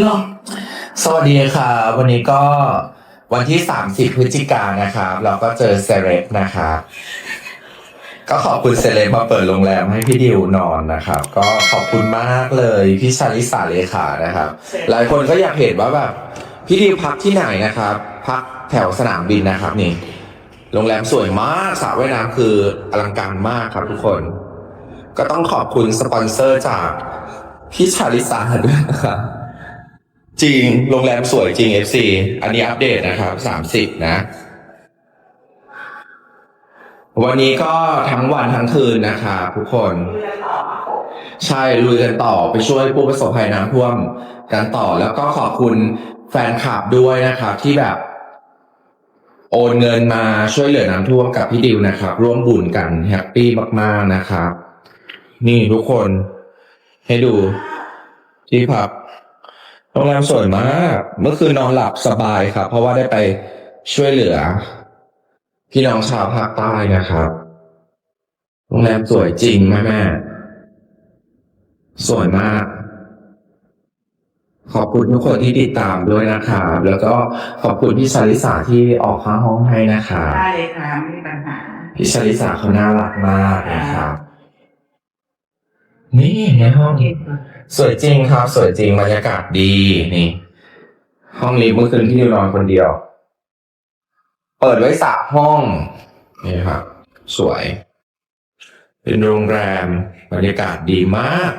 หรอสวัสดีครับวันนี้ก็วันที่ 30 พฤศจิกายนนะครับ เราก็เจอเซเลบนะครับก็ขอบคุณเซเลบมาเปิดโรงแรมให้พี่ดิวนอนนะครับ ก็ขอบคุณมากเลยพี่ชาลิสาเลขานะครับ หลายคนก็อยากเห็นว่าแบบพี่ดิวพักที่ไหนนะครับ พักแถวสนามบินนะครับนี่โรงแรมสวยมากสระว่ายน้ำคืออลังการมากครับทุกคน ก็ต้องขอบคุณสปอนเซอร์จากพี่ชาลิสาด้วยนะครับ จริง โรงแรมสวยจริง FC อันนี้อัปเดตนะครับสามสิบนะ วันนี้ก็ทั้งวันทั้งคืนนะครับทุกคน ใช่ลุยกันต่อไปช่วยผู้ประสบภัยน้ำท่วมกันต่อแล้วก็ขอบคุณแฟนคลับด้วยนะครับที่แบบ โอนเงินมาช่วยเหลือน้ำท่วมกับพี่ดิวนะครับ ร่วมบุญกันแฮปปี้มาก ๆ นะครับ นี่ทุกคนให้ดูที่พัก โรงแรมสวยมาก เมื่อคืนนอนหลับสบายครับ เพราะว่าได้ไปช่วยเหลือ พี่น้องชาวภาคใต้นะครับ โรงแรมสวยจริงแม่แม่ สวยมาก ขอบคุณทุกคนที่ติดตามด้วยนะครับแล้วก็ขอบคุณพี่ชาลิสาที่ออกค่าห้องให้นะครับได้เลยค่ะไม่มีปัญหา พี่ชาลิสาเขาน่ารักมากนะครับ นี่ในห้องสวยจริงครับ สวยจริงบรรยากาศดีนี่ ห้องนี้เมื่อคืนที่นิวนอนคนเดียว เปิดไว้สามห้อง นี่ครับ สวย เป็นโรงแรม บรรยากาศดีมาก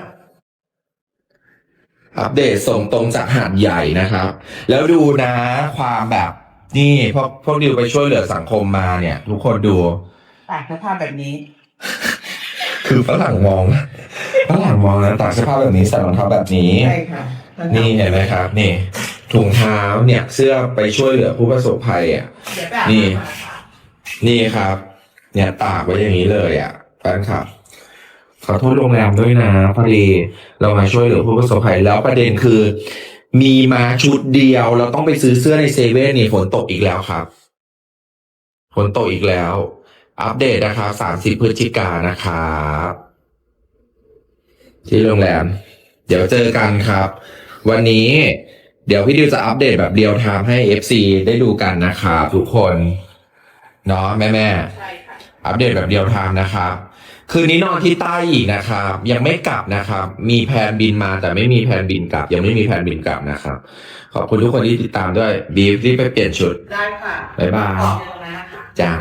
อัปเดตส่งตรงจากหาดใหญ่นะครับ แล้วดูนะความแบบ นี่พวกพวกดิวไปช่วยเหลือสังคมมาเนี่ย ทุกคนดูตากเสื้อผ้าแบบนี้ คือฝรั่งมอง ฝรั่งมองนะตากเสื้อผ้าแบบนี้ใส่รองเท้าแบบนี้ ใช่ค่ะนี่เห็นไหมครับ นี่ ถุงเท้าเนี่ยเสื้อไปช่วยเหลือผู้ประสบภัยอะ เดี๋ยวไปอาบนี่น้ำก่อค่ะนี่ครับ เนี่ยตากไว้อย่างนี้เลยอะแฟนคลับ ขอโทษโรงแรมด้วยนะพอดีเรามาช่วยเหลือผู้ประสบภัยแล้วประเด็นคือ มีมาชุดเดียว เราต้องไปซื้อเสื้อในเซเว่นนี่ฝนตกอีกแล้วครับฝนตกอีกแล้ว อัปเดตนะครับสามสิบพฤศจิกายนนะครับ ที่โรงแรม เดี๋ยวเจอกันครับ วันนี้เดี๋ยวพี่ดิวจะอัปเดตแบบเรียลไทม์ให้ FC ได้ดูกันนะครับทุกคนเนาะแม่แม่ๆใช่ค่ะอัปเดตแบบเดียวทามนะครับคืนนี้นอนที่ใต้อีกนะครับ ยังไม่กลับนะครับ มีแผนบินมาแต่ไม่มีแผนบินกลับ ยังไม่มีแผนบินกลับนะครับ ขอบคุณทุกคนที่ติดตามด้วยบีฟรีบไปเปลี่ยนชุดได้ค่ะบ๊ายบายขอบคุณนะคะจ้า